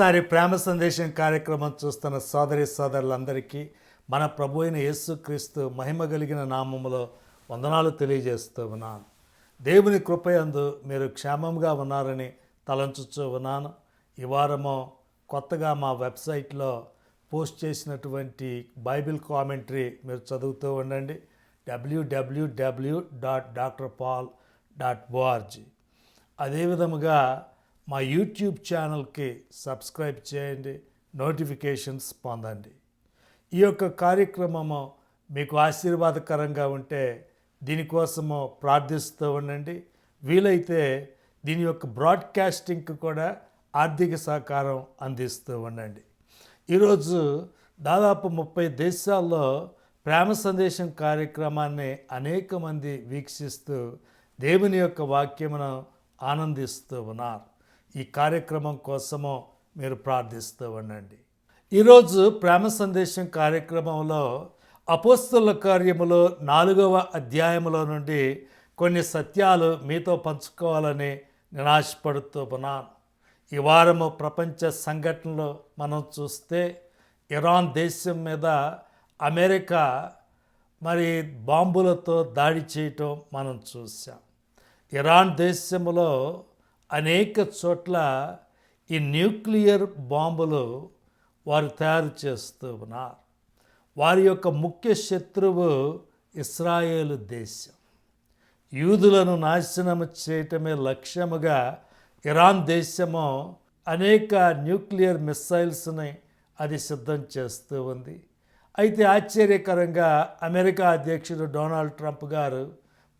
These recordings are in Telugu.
మరోసారి ప్రేమ సందేశం కార్యక్రమం చూస్తున్న సోదరి సోదరులందరికీ మన ప్రభు అయిన యేసుక్రీస్తు మహిమ కలిగిన నామములో వందనాలు తెలియజేస్తూ ఉన్నాను. దేవుని కృపయందు మీరు క్షేమంగా ఉన్నారని తలంచుతూ ఉన్నాను. ఈ వారము కొత్తగా మా వెబ్సైట్లో పోస్ట్ చేసినటువంటి బైబిల్ కామెంటరీ మీరు చదువుతూ ఉండండి. WWW dot doctor Paul dot ORG అదేవిధముగా మా యూట్యూబ్ ఛానల్కి సబ్స్క్రైబ్ చేయండి నోటిఫికేషన్స్ పొందండి. ఈ యొక్క కార్యక్రమము మీకు ఆశీర్వాదకరంగా ఉంటే దీనికోసము ప్రార్థిస్తూ ఉండండి. వీలైతే దీని యొక్క బ్రాడ్కాస్టింగ్కి కూడా ఆర్థిక సహకారం అందిస్తూ ఉండండి. ఈరోజు దాదాపు ముప్పై దేశాల్లో ప్రేమ సందేశం కార్యక్రమాన్ని అనేక మంది వీక్షిస్తూ దేవుని యొక్క వాక్యమును ఆనందిస్తూ ఉన్నారు. ఈ కార్యక్రమం కోసము మీరు ప్రార్థిస్తూ ఉండండి. ఈరోజు ప్రేమ సందేశం కార్యక్రమంలో అపోస్తుల కార్యములో నాలుగవ అధ్యాయములో నుండి కొన్ని సత్యాలు మీతో పంచుకోవాలని నేను ఆశపడుతూ ఉన్నాను. ఈ వారము ప్రపంచ సంఘటనలో మనం చూస్తే ఇరాన్ దేశం మీద అమెరికా మరి బాంబులతో దాడి చేయటం మనం చూసాం ఇరాన్ దేశంలో అనేక చోట్ల ఈ న్యూక్లియర్ బాంబులు వారు తయారు చేస్తూ ఉన్నారు. వారి యొక్క ముఖ్య శత్రువు ఇస్రాయేల్ దేశం. యూదులను నాశనం చేయటమే లక్ష్యముగా ఇరాన్ దేశము అనేక న్యూక్లియర్ మిస్సైల్స్ని అది సిద్ధం చేస్తూ ఉంది. అయితే ఆశ్చర్యకరంగా అమెరికా అధ్యక్షుడు డొనాల్డ్ ట్రంప్ గారు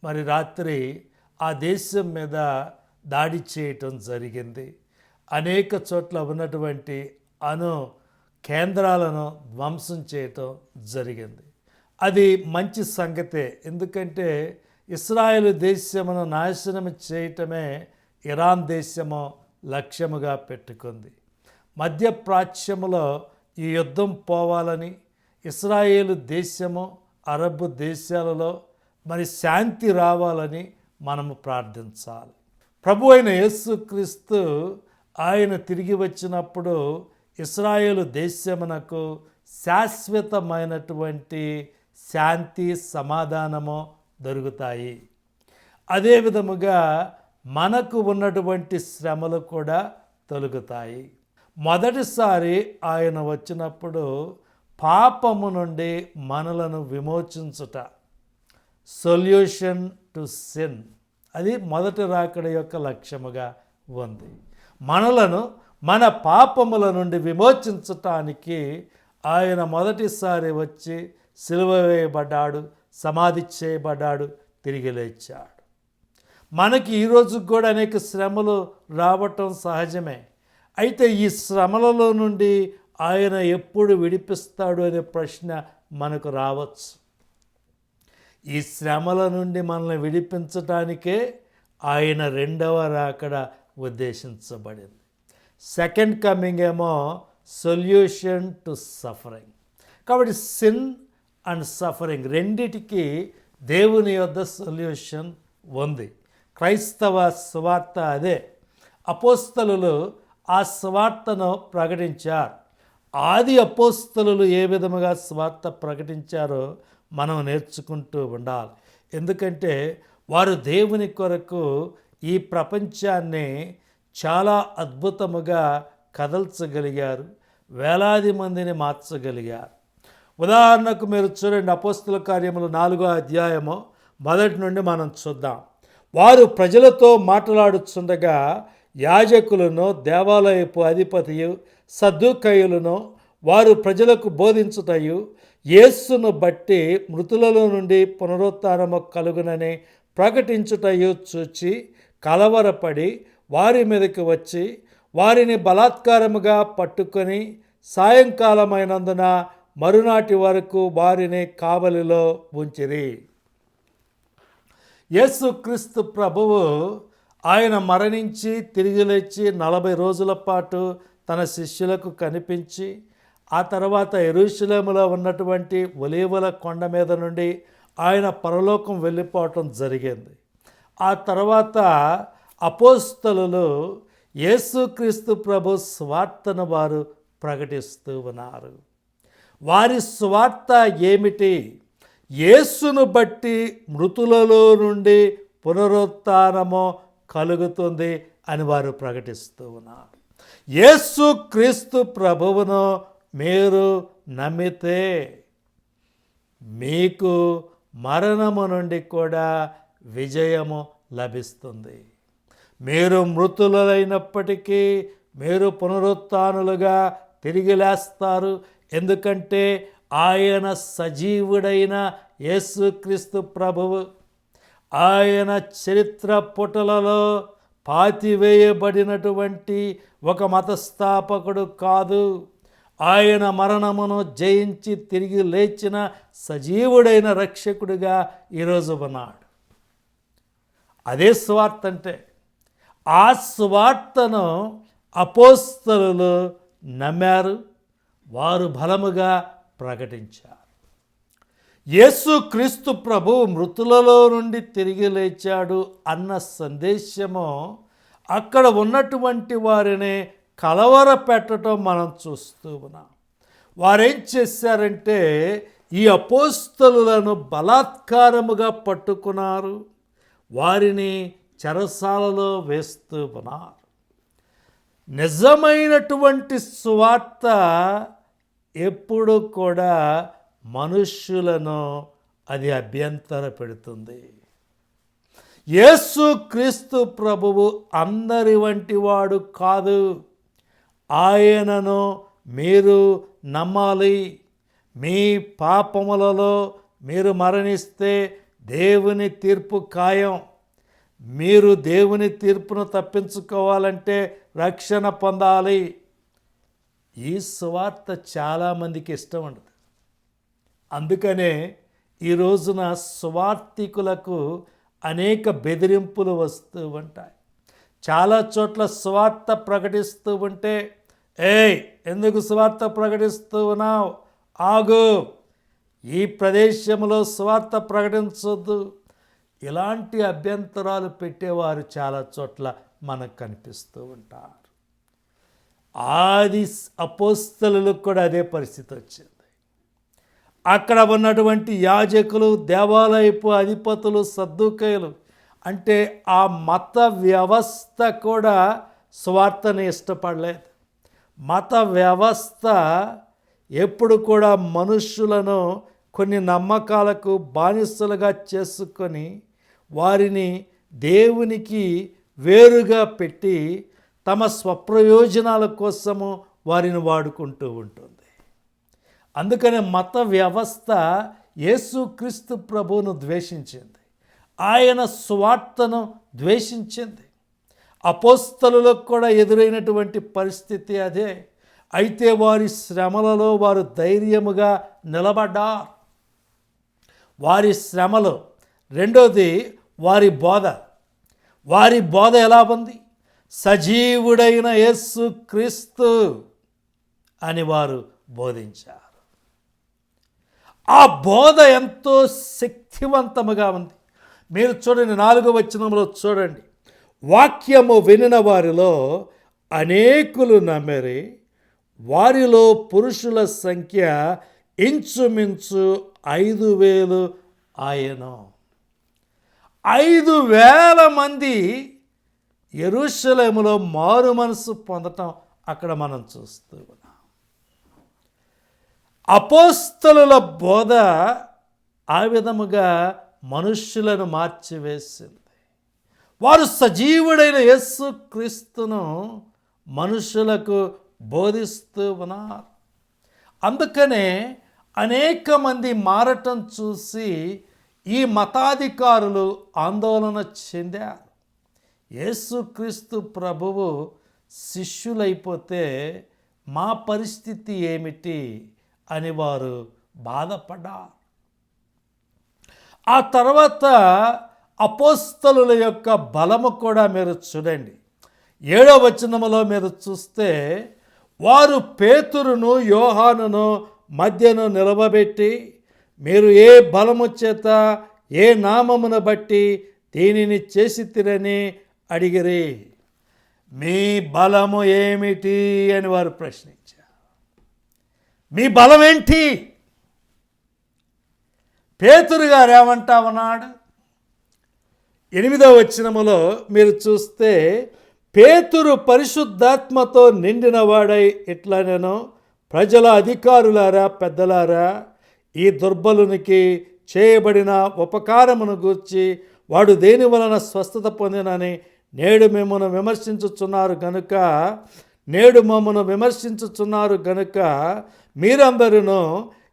మరి రాత్రి ఆ దేశం మీద దాడి చేయటం జరిగింది. అనేక చోట్ల ఉన్నటువంటి అను కేంద్రాలను ధ్వంసం చేయటం జరిగింది. అది మంచి సంగతే. ఎందుకంటే ఇస్రాయేల్ దేశమును నాశనం చేయటమే ఇరాన్ దేశము లక్ష్యముగా పెట్టుకుంది. మధ్యప్రాచ్యములో ఈ యుద్ధం పోవాలని ఇస్రాయేలు దేశము అరబ్ దేశాలలో మరి శాంతి రావాలని మనము ప్రార్థించాలి. ప్రభు అయిన యేసుక్రీస్తు ఆయన తిరిగి వచ్చినప్పుడు ఇస్రాయేలు దేశమునకు శాశ్వతమైనటువంటి శాంతి సమాధానము దొరుకుతాయి. అదే విధముగా మనకు ఉన్నటువంటి శ్రమలు కూడా తొలుగుతాయి. మొదటిసారి ఆయన వచ్చినప్పుడు పాపము నుండి మనలను విమోచించుట. Solution to sin. అది మొదటి రాకడ యొక్క లక్ష్యముగా ఉంది. మనలను మన పాపముల నుండి విమోచించటానికి ఆయన మొదటిసారి వచ్చి సిలువ వేయబడ్డాడు సమాధి చేయబడ్డాడు తిరిగి లేచాడు. మనకి ఈరోజు కూడా అనేక శ్రమలు రావటం సహజమే. అయితే ఈ శ్రమలలో నుండి ఆయన ఎప్పుడు విడిపిస్తాడు అనే ప్రశ్న మనకు రావచ్చు. ఈ శ్రమల నుండి మనల్ని విడిపించటానికే ఆయన రెండవ రాకడ ఉద్దేశించబడింది. సెకండ్ కమింగ్ ఏమో సొల్యూషన్ టు సఫరింగ్ కాబట్టి సిన్ అండ్ సఫరింగ్ రెండిటికి దేవుని యొద్ద సొల్యూషన్ ఉంది. క్రైస్తవ స్వార్త అదే. అపోస్తలు ఆ స్వార్తను ప్రకటించారు. ఆది అపోస్తలు ఏ విధముగా స్వార్త ప్రకటించారో మనం నేర్చుకుంటూ ఉండాలి. ఎందుకంటే వారు దేవుని కొరకు ఈ ప్రపంచాన్ని చాలా అద్భుతముగా కదల్చగలిగారు వేలాది మందిని మార్చగలిగారు. ఉదాహరణకు మీరు చూడండి అపోస్తుల కార్యములు నాలుగో అధ్యాయము మొదటి నుండి మనం చూద్దాం. వారు ప్రజలతో మాట్లాడుచుండగా యాజకులను దేవాలయపు అధిపతియు సద్దుకయులను వారు ప్రజలకు బోధించుటయు యేస్సును బట్టి మృతులలో నుండి పునరుత్నము కలుగునని ప్రకటించుటయు చూచి కలవరపడి వారి మీదకి వచ్చి వారిని బలాత్కారముగా పట్టుకొని సాయంకాలమైనందున మరునాటి వరకు వారిని కావలిలో ఉంచిరి. యేసుక్రీస్తు ప్రభువు ఆయన మరణించి తిరిగి లేచి నలభై రోజుల పాటు తన శిష్యులకు కనిపించి ఆ తర్వాత ఎరుషులేములో ఉన్నటువంటి ఒలీవల కొండ మీద నుండి ఆయన పరలోకం వెళ్ళిపోవటం జరిగింది. ఆ తర్వాత అపోస్తలు యేసుక్రీస్తు ప్రభు స్వార్థను వారు ప్రకటిస్తూ ఉన్నారు. వారి స్వార్థ ఏమిటి? యేసును బట్టి మృతులలో నుండి పునరుత్నము కలుగుతుంది అని వారు ప్రకటిస్తూ ఉన్నారు. యేసు క్రీస్తు ప్రభువును మీరు నమ్మితే మీకు మరణము నుండి కూడా విజయము లభిస్తుంది. మీరు మృతులైనప్పటికీ మీరు పునరుత్నులుగా తిరిగి లేస్తారు. ఎందుకంటే ఆయన సజీవుడైన యేసుక్రీస్తు ప్రభువు ఆయన చరిత్ర పుటలలో పాతివేయబడినటువంటి ఒక మతస్థాపకుడు కాదు. ఆయన మరణమును జయించి తిరిగి లేచిన సజీవుడైన రక్షకుడిగా ఈరోజు ఉన్నాడు. అదే స్వార్థ అంటే ఆ స్వార్థను అపోస్తలు నమ్మారు వారు బలముగా ప్రకటించారు. యేసు క్రీస్తు ప్రభు మృతులలో నుండి తిరిగి లేచాడు అన్న సందేశము అక్కడ ఉన్నటువంటి వారిని కలవర పెట్టడం మనం చూస్తూ ఉన్నాం. వారేం చేశారంటే ఈ అపోస్తలులను బలాత్కారముగా పట్టుకున్నారు. వారిని చెరసాలలో వేస్తూ ఉన్నారు. నిజమైనటువంటి సువార్త ఎప్పుడు కూడా మనుష్యులను అది అభ్యంతర పెడుతుంది. యేసు క్రీస్తు ప్రభువు అందరి వంటి వాడు కాదు. ఆయనను మీరు నమ్మాలి. మీ పాపములలో మీరు మరణిస్తే దేవుని తీర్పు ఖాయం. మీరు దేవుని తీర్పును తప్పించుకోవాలంటే రక్షణ పొందాలి. ఈ సువార్త చాలామందికి ఇష్టం ఉండదు. అందుకనే ఈ రోజున స్వార్థికులకు అనేక బెదిరింపులు వస్తూ ఉంటాయి. చాలా చోట్ల స్వార్థ ప్రకటిస్తూ ఉంటే ఏయ్ ఎందుకు స్వార్థ ప్రకటిస్తూ ఉన్నావు? ఆగు. ఈ ప్రదేశంలో స్వార్థ ప్రకటించొద్దు. ఇలాంటి అభ్యంతరాలు పెట్టేవారు చాలా చోట్ల మనకు కనిపిస్తూ ఉంటారు. ఆది అపోస్తలకు కూడా అదే పరిస్థితి వచ్చింది. అక్కడ ఉన్నటువంటి యాజకులు దేవాలయపు అధిపతులు సర్దుకయులు అంటే ఆ మత వ్యవస్థ కూడా స్వార్థని ఇష్టపడలేదు. మత వ్యవస్థ ఎప్పుడు కూడా మనుషులను కొన్ని నమ్మకాలకు బానిసలుగా చేసుకొని వారిని దేవునికి వేరుగా పెట్టి తమ స్వప్రయోజనాల కోసము వారిని వాడుకుంటూ ఉంటుంది. అందుకనే మత వ్యవస్థ యేసుక్రీస్తు ప్రభువును ద్వేషించింది. ఆయన స్వార్థను ద్వేషించింది. అపోస్తలులకు కూడా ఎదురైనటువంటి పరిస్థితి అదే. అయితే వారి శ్రమలలో వారు ధైర్యముగా నిలబడ్డారు. వారి శ్రమలు. రెండోది వారి బోధ. వారి బోధ ఎలా ఉంది? సజీవుడైన యేసు క్రీస్తు అని వారు బోధించారు. ఆ బోధ ఎంతో శక్తివంతముగా ఉంది. మీరు చూడండి నాలుగో వచనంలో చూడండి. వాక్యము వినిన వారిలో అనేకులు నమ్మరి వారిలో పురుషుల సంఖ్య ఇంచుమించు ఐదు వేలు ఆయను. ఐదు వేల మంది ఎరుషలేములో మారు మనసు పొందటం అక్కడ మనం చూస్తూ ఉన్నాం. అపోస్తలుల బోధ ఆ విధముగా మనుష్యులను మార్చివేసింది. వారు సజీవుడైన యేసు క్రీస్తును మనుషులకు బోధిస్తూ ఉన్నారు. అందుకనే అనేక మంది మారటం చూసి ఈ మతాధికారులు ఆందోళన చెందారు. యేసుక్రీస్తు ప్రభువు శిష్యులైపోతే మా పరిస్థితి ఏమిటి అని వారు బాధపడ్డారు. ఆ తర్వాత అపోస్తలుల యొక్క బలము కూడా మీరు చూడండి. ఏడో వచనములో మీరు చూస్తే వారు పేతురును యోహానును మధ్యను నిలవబెట్టి మీరు ఏ బలము చేత ఏ నామమును బట్టి దీనిని చేసి తిరని అడిగిరి. మీ బలము ఏమిటి అని వారు ప్రశ్నించారు. మీ బలం ఏంటి పేతురు గారు ఏమంటా ఉన్నాడు? ఎనిమిదవ వచనములో మీరు చూస్తే పేతురు పరిశుద్ధాత్మతో నిండిన వాడై ఇట్లా నేను ప్రజల అధికారులారా పెద్దలారా ఈ దుర్బలునికి చేయబడిన ఉపకారమును గూర్చి వాడు దేని వలన స్వస్థత పొందినని నేడు మిమ్మను విమర్శించుచున్నారు గనుక నేడు మమ్మను విమర్శించుచున్నారు గనుక మీరందరూ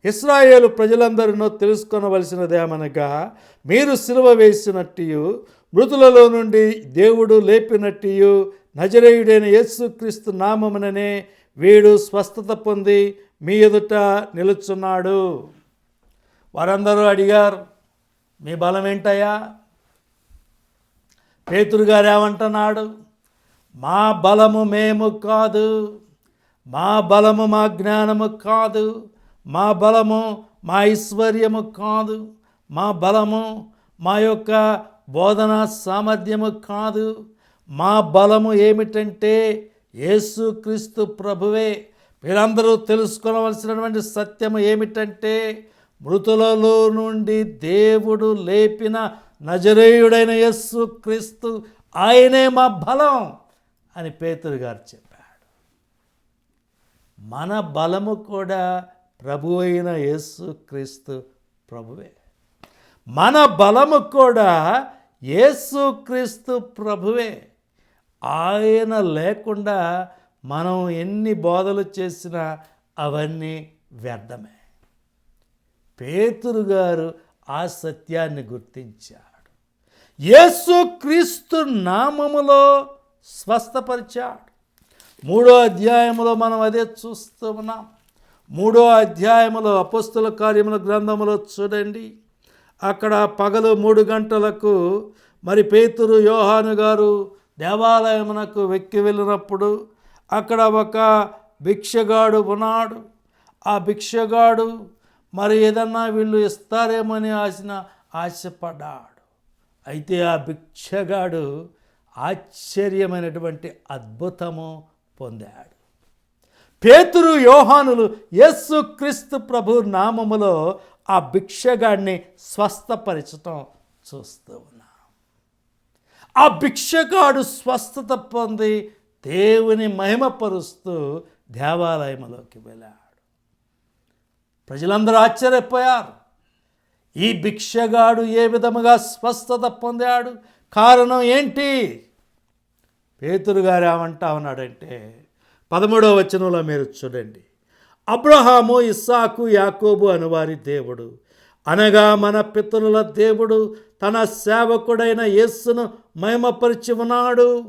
ఇస్రాయేలు ప్రజలందరినో తెలుసుకొనవలసినదేమనగా మీరు సిలువ వేసినట్టు మృతులలో నుండి దేవుడు లేపినట్టు నజరేయుడైన యేసుక్రీస్తు నామముననే వీడు స్వస్థత పొంది మీ ఎదుట నిలుచున్నాడు. వారందరూ అడిగారు మీ బలం ఏంటయ్యా పేతురు గారు ఏమంటున్నాడు మా బలము మేము కాదు మా బలము మా జ్ఞానము కాదు మా బలము మా ఐశ్వర్యము కాదు. మా బలము మా యొక్క బోధన సామర్థ్యము కాదు. మా బలము ఏమిటంటే యేసుక్రీస్తు ప్రభువే. మీరందరూ తెలుసుకోవలసినటువంటి సత్యము ఏమిటంటే మృతులలో నుండి దేవుడు లేపిన నజరేయుడైన యేసు క్రీస్తు ఆయనే మా బలం అని పేతురు గారు చెప్పాడు మన బలము కూడా ప్రభు అయిన యేసు క్రీస్తు ప్రభువే. మన బలము కూడా యేసు క్రీస్తు ప్రభువే. ఆయన లేకుండా మనం ఎన్ని బోధలు చేసినా అవన్నీ వ్యర్థమే. పేతురు గారు ఆ సత్యాన్ని గుర్తించాడు. యేసు క్రీస్తు నామములో స్వస్థపరిచాడు. మూడో అధ్యాయములో మనం అదే చూస్తూ ఉన్నాం. మూడో అధ్యాయములో అపస్తుల కార్యముల గ్రంథములో చూడండి. అక్కడ పగలు మూడు గంటలకు మరి పేతురు యోహాను గారు దేవాలయమునకు వెక్కి వెళ్ళినప్పుడు అక్కడ ఒక భిక్షగాడు ఉన్నాడు. ఆ భిక్షగాడు మరి ఏదన్నా వీళ్ళు ఇస్తారేమని ఆశన ఆశపడ్డాడు. అయితే ఆ భిక్షగాడు ఆశ్చర్యమైనటువంటి అద్భుతము పొందాడు. పేతురు యోహానులు యస్సు క్రీస్తు ప్రభు నామములో ఆ భిక్షగాడిని స్వస్థపరచటం చూస్తూ ఉన్నాం. ఆ భిక్షగాడు స్వస్థత పొంది దేవుని మహిమపరుస్తూ దేవాలయంలోకి వెళ్ళాడు. ప్రజలందరూ ఆశ్చర్యపోయారు. ఈ భిక్షగాడు ఏ విధముగా స్వస్థత పొందాడు? కారణం ఏంటి? పేతురు గారు ఏమంటా ఉన్నాడంటే పదమూడవ వచనంలో మీరు చూడండి. అబ్రహాము ఇస్సాకు యాకోబు అనువారి దేవుడు. అనగా మన పితరుల దేవుడు తన సేవకుడైన యేస్సును మహిమపరిచి ఉన్నాడు.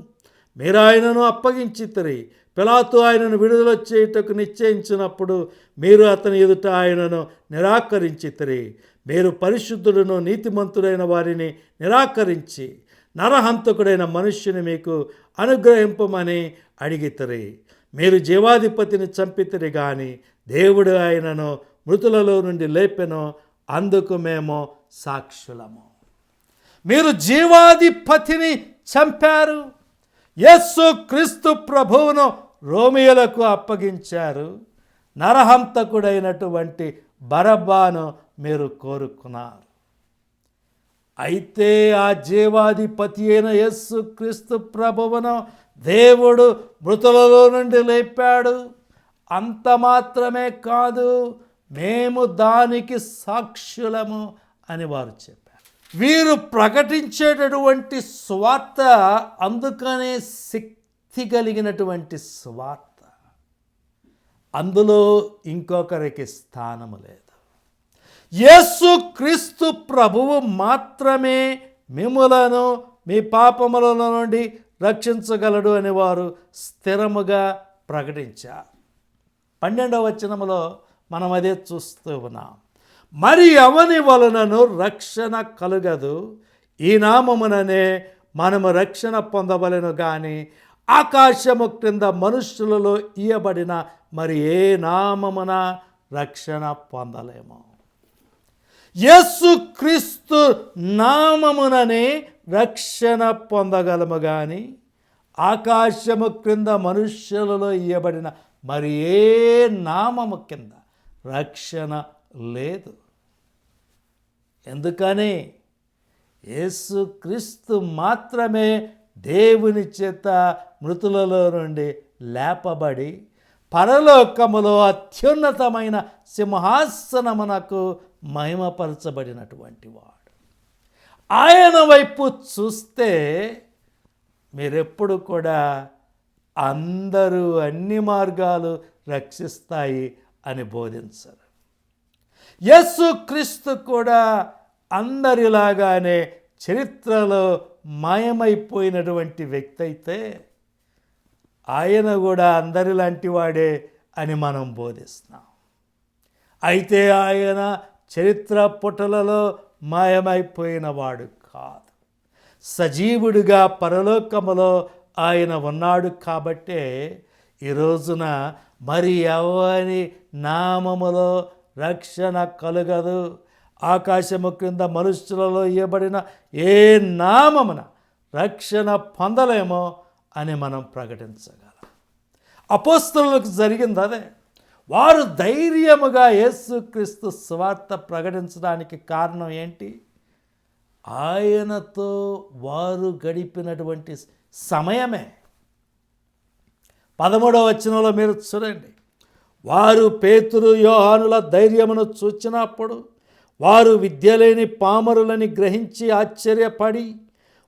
మీరు ఆయనను అప్పగించితిరి పిలాతు ఆయనను విడుదల చేయుటకు నిశ్చయించినప్పుడు మీరు అతని ఎదుట ఆయనను నిరాకరించితిరి మీరు పరిశుద్ధుడును నీతిమంతుడైన వారిని నిరాకరించి నరహంతకుడైన మనుష్యుని మీకు అనుగ్రహింపమని అడిగితరి మీరు జీవాధిపతిని చంపితిరి కానీ దేవుడు ఆయనను మృతులలో నుండి లేపెను అందుకు మేము సాక్షులము. మీరు జీవాధిపతిని చంపారు. యస్సు క్రీస్తు ప్రభువును రోమియోలకు అప్పగించారు. నరహంతకుడైనటువంటి బరబ్బాను మీరు కోరుకున్నారు. అయితే ఆ జీవాధిపతి అయిన యస్సు క్రీస్తు ప్రభువును దేవుడు మృతులలో నుండి లేపాడు. అంత మాత్రమే కాదు మేము దానికి సాక్షులము అని వారు చెప్పారు. వీరు ప్రకటించేటటువంటి స్వార్థ అందుకనే శక్తి కలిగినటువంటి స్వార్థ. అందులో ఇంకొకరికి స్థానము లేదు. యేసు క్రీస్తు ప్రభువు మాత్రమే మిమ్ములను మీ పాపముల నుండి రక్షించగలడు అని వారు స్థిరముగా ప్రకటించారు పన్నెండవ వచనములో మనం అదే చూస్తూ ఉన్నాం. మరి ఎవని వలనను రక్షణ కలుగదు. ఈ నామముననే మనము రక్షణ పొందవలను కానీ ఆకాశము క్రింద మనుష్యులలో ఇయ్యబడిన మరి ఏ నామమున రక్షణ పొందలేము. యేసు క్రీస్తు నామముననే రక్షణ పొందగలము కానీ ఆకాశము క్రింద మనుష్యులలో ఇవ్వబడిన మరి ఏ నామము కింద రక్షణ లేదు. ఎందుకని? యేసుక్రీస్తు మాత్రమే దేవుని చేత మృతులలో నుండి లేపబడి పరలోకములో అత్యున్నతమైన సింహాసనమునకు మహిమపరచబడినటువంటి వాడు. ఆయన వైపు చూస్తే మీరెప్పుడు కూడా అందరూ అన్ని మార్గాలు రక్షిస్తాయి అని బోధించరు. యేసుక్రీస్తు కూడా అందరిలాగానే చరిత్రలో మాయమైపోయినటువంటి వ్యక్తి అయితే ఆయన కూడా అందరిలాంటి వాడే అని మనం బోధిస్తున్నాం. అయితే ఆయన చరిత్ర పుటలలో మాయమైపోయినవాడు కాదు. సజీవుడిగా పరలోకములో ఆయన ఉన్నాడు కాబట్టే ఈ రోజున మరి ఎవరి నామములో రక్షణ కలుగదు? ఆకాశము క్రింద మనుష్యులలో ఇవ్వబడిన ఏ నామమున రక్షణ పొందలేమో అని మనం ప్రకటించగలం. అపోస్తులకు జరిగింది అదే. వారు ధైర్యముగా యేసుక్రీస్తు స్వార్థ ప్రకటించడానికి కారణం ఏంటి? ఆయనతో వారు గడిపినటువంటి సమయమే. పదమూడవ వచనంలో మీరు చూడండి. వారు పేతురు యోహానుల ధైర్యమును చూచినప్పుడు వారు విద్య లేని పామరులని గ్రహించి ఆశ్చర్యపడి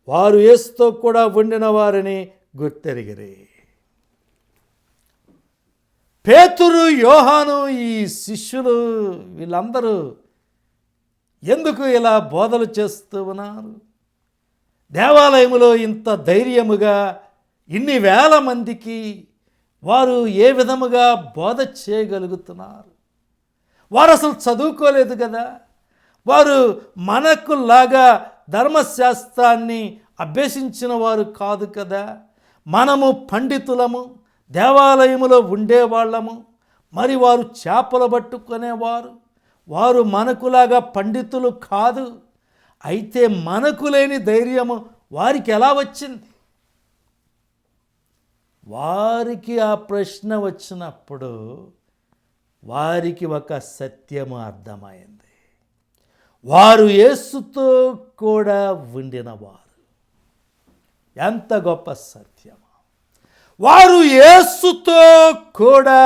వారు ఏస్తో కూడా ఉండిన వారిని గుర్తెరిగిరి. పేతురు యోహాను ఈ శిష్యులు వీళ్ళందరూ ఎందుకు ఇలా బోధలు చేస్తూ ఉన్నారు? దేవాలయములో ఇంత ధైర్యముగా ఇన్ని వేల మందికి వారు ఏ విధముగా బోధ చేయగలుగుతున్నారు? వారు అసలు చదువుకోలేదు కదా? వారు మనకు లాగా ధర్మశాస్త్రాన్ని అభ్యసించిన వారు కాదు కదా? మనము పండితులము. దేవాలయములో ఉండేవాళ్ళము. మరి వారు చేపలు పట్టుకునేవారు. వారు మనకులాగా పండితులు కాదు. అయితే మనకు లేని ధైర్యము వారికి ఎలా వచ్చింది? వారికి ఆ ప్రశ్న వచ్చినప్పుడు వారికి ఒక సత్యము అర్థమైంది. వారు యేసుతో కూడా ఉండినవారు. ఎంత గొప్ప సత్యము! వారు యేసుతో కూడా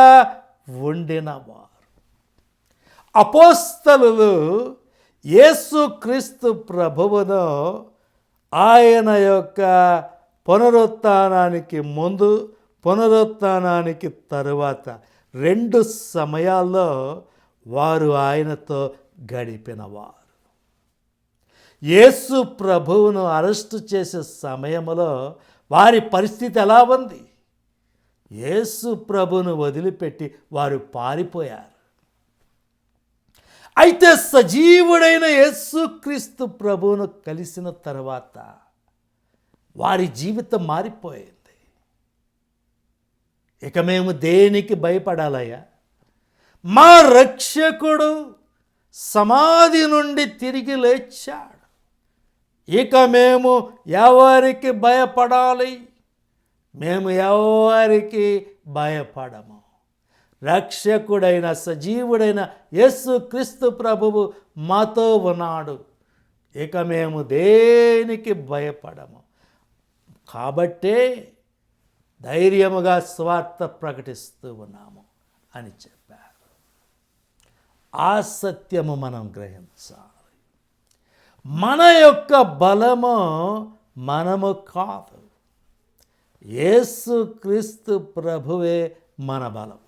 ఉండినవారు. అపోస్తలు యేసుక్రీస్తు ప్రభువును ఆయన యొక్క పునరుత్థానానికి ముందు పునరుత్థానానికి తరువాత రెండు సమయాల్లో వారు ఆయనతో గడిపినవారు. యేసు ప్రభువును అరెస్టు చేసే సమయంలో వారి పరిస్థితి ఎలా ఉంది? యేసు ప్రభును వదిలిపెట్టి వారు పారిపోయారు. అయితే సజీవుడైన యేసుక్రీస్తు ప్రభువును కలిసిన తర్వాత వారి జీవితం మారిపోయింది. ఇక మేము దేనికి భయపడాలయ్యా? మా రక్షకుడు సమాధి నుండి తిరిగి లేచాడు. ఇక మేము ఎవరికి భయపడాలి? మేము ఎవరికి భయపడము. రక్షకుడైన సజీవుడైన యేసు క్రీస్తు ప్రభువు మాతో ఉన్నాడు. ఇక మేము దేనికి భయపడము? కాబట్టే ధైర్యముగా స్వార్థ ప్రకటిస్తూ ఉన్నాము అని చెప్పారు. ఆ సత్యము మనం గ్రహించాలి. మన యొక్క బలము మనము కాదు. యేసు క్రీస్తు ప్రభువే మన బలం.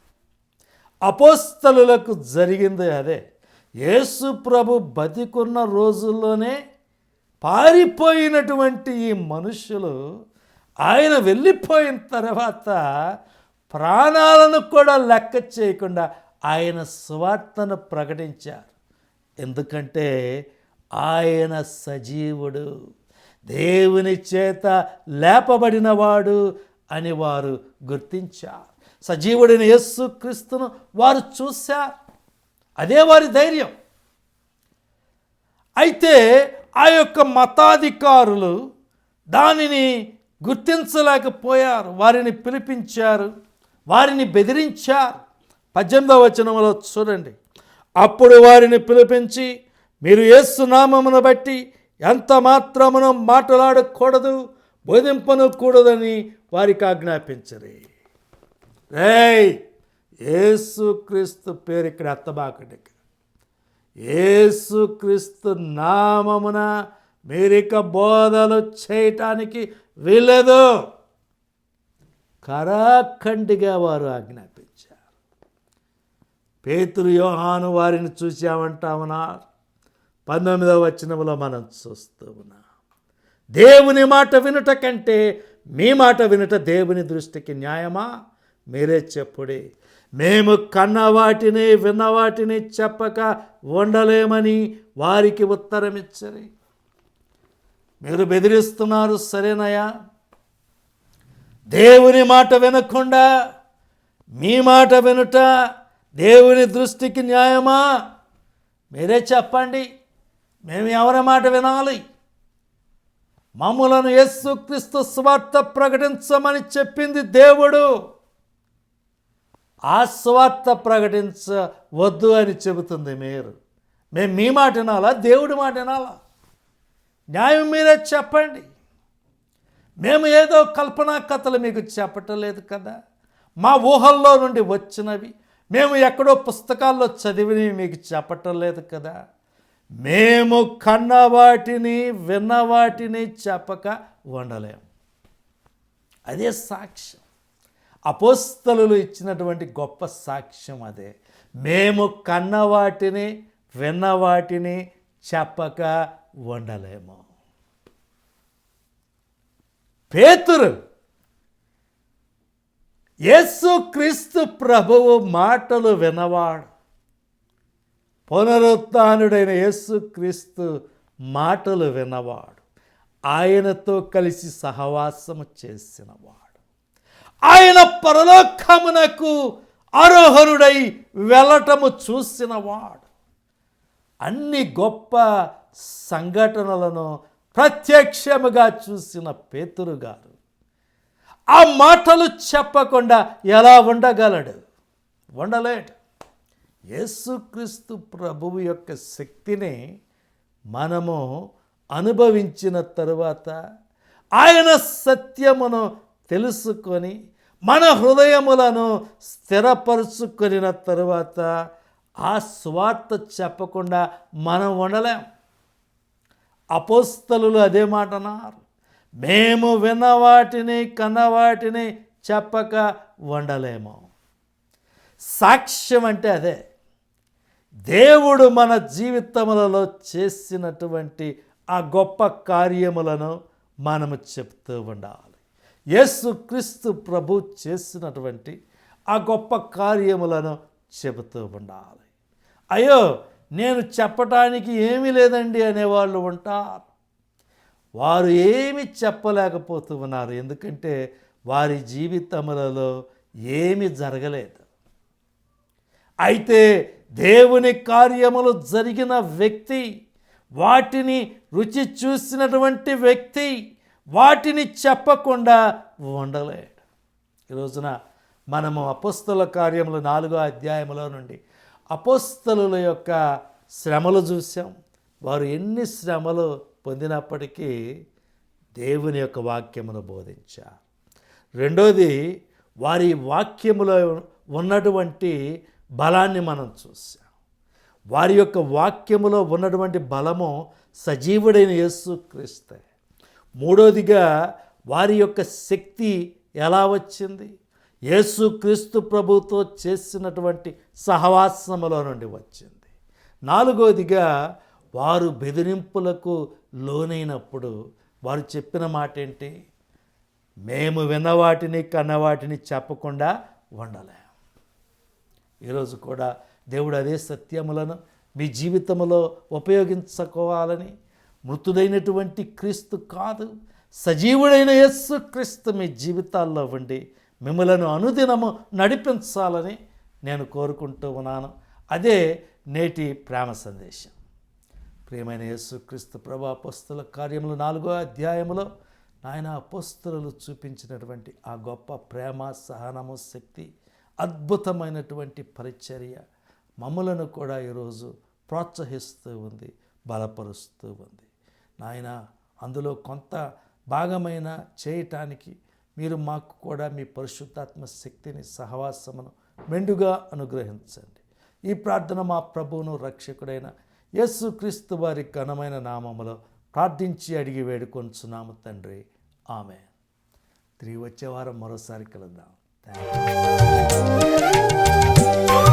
అపోస్తలులకు జరిగింది అదే. యేసు ప్రభు బతికున్న రోజుల్లోనే పారిపోయినటువంటి ఈ మనుషులు ఆయన వెళ్ళిపోయిన తర్వాత ప్రాణాలను కూడా లెక్క చేయకుండా ఆయన స్వార్థను ప్రకటించారు. ఎందుకంటే ఆయన సజీవుడు. దేవుని చేత లేపబడినవాడు అని వారు గుర్తించారు. సజీవుడైన యేసు క్రీస్తును వారు చూశారు. అదే వారి ధైర్యం. అయితే ఆ యొక్క మతాధికారులు దానిని గుర్తించలేకపోయారు. వారిని పిలిపించారు. వారిని బెదిరించారు. పద్దెనిమిదవ వచనంలో చూడండి. అప్పుడు వారిని పిలిపించి మీరు ఏసునామమును బట్టి ఎంత మాత్రమును మాట్లాడకూడదు బోధింపను కూడదని వారికి ఆజ్ఞాపించరు. రేయ్ ఏసుక్రీస్తు పేరు ఇక్కడ ఎత్తబాకండి ఏసుక్రీస్తు నామమున మీరిక బోధలు చేయటానికి వీలేదు కరాఖండిగా వారు ఆజ్ఞాపించారు. పేతురు యోహాను వారిని చూసామంటామన్నారు పంతొమ్మిదవ వచనంలో మనం చూస్తూ ఉన్నాం దేవుని మాట వినుట కంటే మీ మాట వినుట దేవుని దృష్టికి న్యాయమా? మీరే చెప్పుడి. మేము కన్న వాటిని విన్న వాటిని చెప్పక ఉండలేమని వారికి ఉత్తరం ఇచ్చరి మీరు బెదిరిస్తున్నారు సరేనయా దేవుని మాట వినకుండా మీ మాట వినుట దేవుని దృష్టికి న్యాయమా? మీరే చెప్పండి. మేము ఎవరి మాట వినాలి? మమ్ములను యేసుక్రీస్తు స్వార్థ ప్రకటించమని చెప్పింది దేవుడు. ఆ స్వార్థ ప్రకటించవద్దు అని చెబుతుంది మీరు. మేము మీ మాట వినాలా? దేవుడి మాట వినాలా? న్యాయం మీరే చెప్పండి. మేము ఏదో కల్పనా కథలు మీకు చెప్పటం లేదు కదా. మా ఊహల్లో నుండి వచ్చినవి. మేము ఎక్కడో పుస్తకాల్లో చదివినవి మీకు చెప్పటం లేదు కదా. మేము కన్న వాటిని విన్న వాటిని చెప్పక ఉండలేం అదే సాక్ష్యం. అపోస్తలు ఇచ్చినటువంటి గొప్ప సాక్ష్యం అదే. మేము కన్న వాటిని విన్న వాటిని చెప్పక ఉండలేము పేతురు యేసు క్రీస్తు ప్రభువు మాటలు వినవాడు. పునరుత్డైన యేసుక్రీస్తు మాటలు వినవాడు ఆయనతో కలిసి సహవాసము చేసినవాడు. ఆయన పరలోకమునకు ఆరోహణుడై వెళ్ళటము చూసినవాడు. అన్ని గొప్ప సంఘటనలను ప్రత్యక్షముగా చూసిన పేతురు గారు ఆ మాటలు చెప్పకుండా ఎలా ఉండగలడు? ఉండలేడు. యేసుక్రీస్తు ప్రభువు యొక్క శక్తిని మనము అనుభవించిన తరువాత ఆయన సత్యమును తెలుసుకొని మన హృదయములను స్థిరపరుచుకొనిన తరువాత ఆ స్వార్థ చెప్పకుండా మనం ఉండలేం. అపోస్తలు అదే మాట అన్నారు. మేము విన్నవాటిని కన్నవాటిని కన్న వాటిని చెప్పక ఉండలేము. సాక్ష్యం అంటే అదే. దేవుడు మన జీవితములలో చేసినటువంటి ఆ గొప్ప కార్యములను మనము చెప్తూ ఉండాలి. యేసు క్రీస్తు ప్రభు చేసినటువంటి ఆ గొప్ప కార్యములను చెబుతూ ఉండాలి. అయ్యో నేను చెప్పటానికి ఏమీ లేదండి అనేవాళ్ళు ఉంటారు. వారు ఏమి చెప్పలేకపోతూ ఉన్నారు. ఎందుకంటే వారి జీవితములలో ఏమి జరగలేదు. అయితే దేవుని కార్యములు జరిగిన వ్యక్తి వాటిని రుచి చూసినటువంటి వ్యక్తి వాటిని చెప్పకుండా ఉండలేడు. ఈ రోజున మనము అపోస్తల కార్యములు నాలుగో అధ్యాయములో నుండి అపోస్తలుల యొక్క శ్రమలు చూసాం వారు ఎన్ని శ్రమలు పొందినప్పటికీ దేవుని యొక్క వాక్యమును బోధించారు. రెండోది వారి వాక్యములో ఉన్నటువంటి బలాన్ని మనం చూసాం వారి యొక్క వాక్యములో ఉన్నటువంటి బలము సజీవుడైన యేసు క్రీస్తే. మూడోదిగా వారి యొక్క శక్తి ఎలా వచ్చింది? యేసు క్రీస్తు ప్రభుతో చేసినటువంటి సహవాసములో నుండి వచ్చింది. నాలుగోదిగా వారు బెదిరింపులకు లోనైనప్పుడు వారు చెప్పిన మాట ఏంటి మేము విన్నవాటిని కన్నవాటిని చెప్పకుండా ఉండలేము ఈరోజు కూడా దేవుడు అదే సత్యములను మీ జీవితంలో ఉపయోగించుకోవాలని మృతుడైనటువంటి క్రీస్తు కాదు సజీవుడైన యస్సు క్రీస్తు మీ జీవితాల్లో ఉండి మిమ్మలను అనుదినము నడిపించాలని నేను కోరుకుంటూ ఉన్నాను. అదే నేటి ప్రేమ సందేశం. ప్రియమైన యేసుక్రీస్తు ప్రభా పుస్తల కార్యములు నాలుగో అధ్యాయములో నాయన అపోస్తలు చూపించినటువంటి ఆ గొప్ప ప్రేమ సహనము శక్తి అద్భుతమైనటువంటి పరిచర్య మమ్మలను కూడా ఈరోజు ప్రోత్సహిస్తూ ఉంది బలపరుస్తూ ఉంది. నాయన అందులో కొంత భాగమైన చేయటానికి మీరు మాకు కూడా మీ పరిశుద్ధాత్మ శక్తిని సహవాసమును మెండుగా అనుగ్రహించండి. ఈ ప్రార్థన మా ప్రభువును రక్షకుడైన యేసుక్రీస్తు వారి ఘనమైన నామములో ప్రార్థించి అడిగి వేడుకొంచున్నాము తండ్రి. ఆమె తిరిగి వచ్చే వారం మరోసారి కలుద్దాం. Thank you.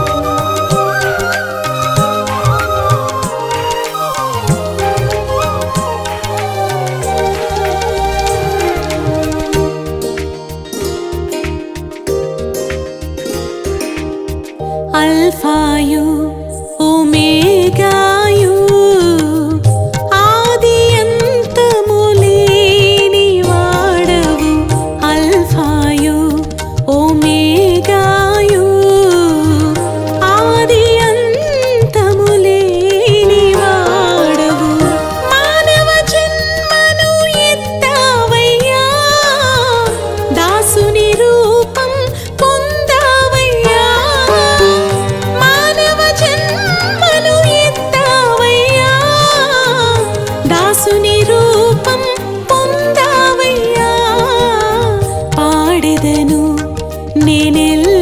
நினில்